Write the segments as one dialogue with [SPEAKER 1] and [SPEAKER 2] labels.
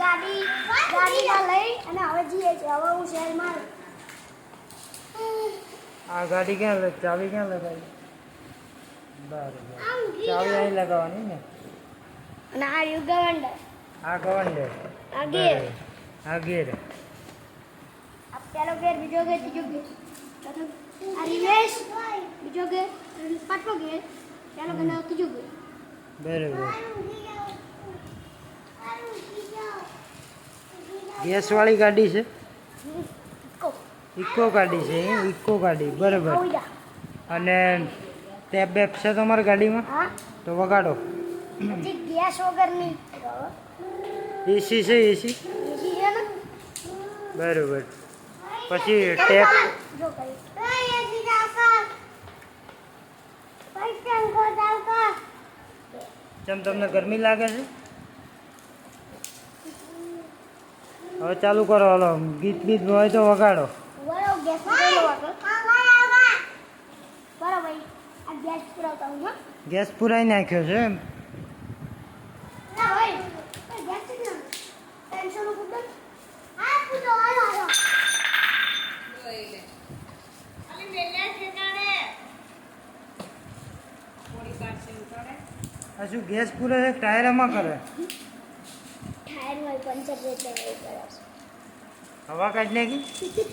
[SPEAKER 1] ગાડીમાં લઈ અને હવે જઈએ છીએ. હવે હું શહેરમાં
[SPEAKER 2] આ ગાડી ક્યાં લે? ચાવી ક્યાં લગાવી? બરાબર. ચાવી અહીં લગાવવાની ને?
[SPEAKER 1] અને આ યુ ગવંડર.
[SPEAKER 2] આ ગવંડર.
[SPEAKER 1] આ ગેર.
[SPEAKER 2] આ ગેર.
[SPEAKER 1] આ પેલો ગેર બીજો ગેર ત્રીજો ગેર. આ રિવેશ બીજો ગેર પાંચમો ગેર. પેલો ગેર ત્રીજો ગેર.
[SPEAKER 2] બરાબર. ગેસવાળી ગાડી છે? ઇકો. ગાડી છે ઇકો ગાડી બરાબર. અને ટેપ બેપ છે તમારી ગાડીમાં? તો વગાડો.
[SPEAKER 1] ગેસ વગરની
[SPEAKER 2] એસી છે એસી? બરાબર. પછી ટેપ
[SPEAKER 1] ચમ
[SPEAKER 2] જેમ તમને ગરમી લાગે છે? હવે ચાલુ કરો હલો. ગીત બીત હોય તો વગાડો.
[SPEAKER 1] ગેસ પૂરેલો હતો. બરાબર આ ગેસ પુરાવતા હું હા.
[SPEAKER 2] ગેસ પુરાઈ નાખ્યો છે એમ. શું ગેસ પૂરે છે? ટાયરમાં કરે.
[SPEAKER 1] ટાયરમાં પંચર જેટલો એ કરે
[SPEAKER 2] હવા કાઢી નાખી?
[SPEAKER 1] છે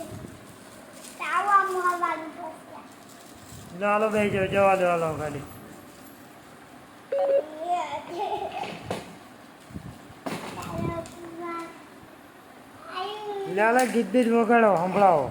[SPEAKER 1] પણ ત્યાં ભાઈ ખુલી
[SPEAKER 2] જો જવા દો હાલો ગાડી લે હાલો ગીત બીત વગાડો સંભળાવો.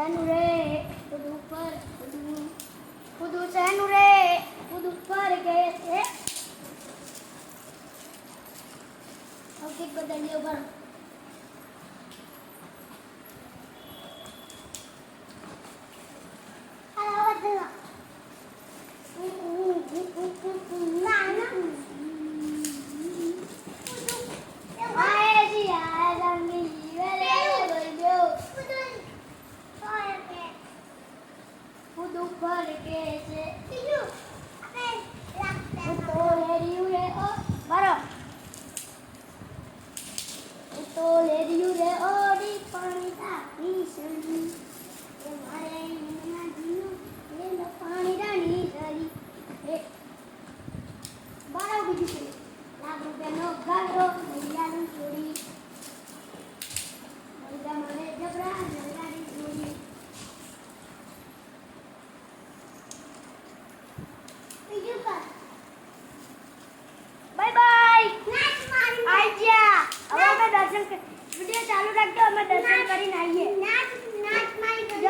[SPEAKER 1] શેનું રે કૂદું પર કૂદું કૂદું શેનું રે કૂદું પર કે છે. ઓકે બદલ્યો બરો ऊपर कैसे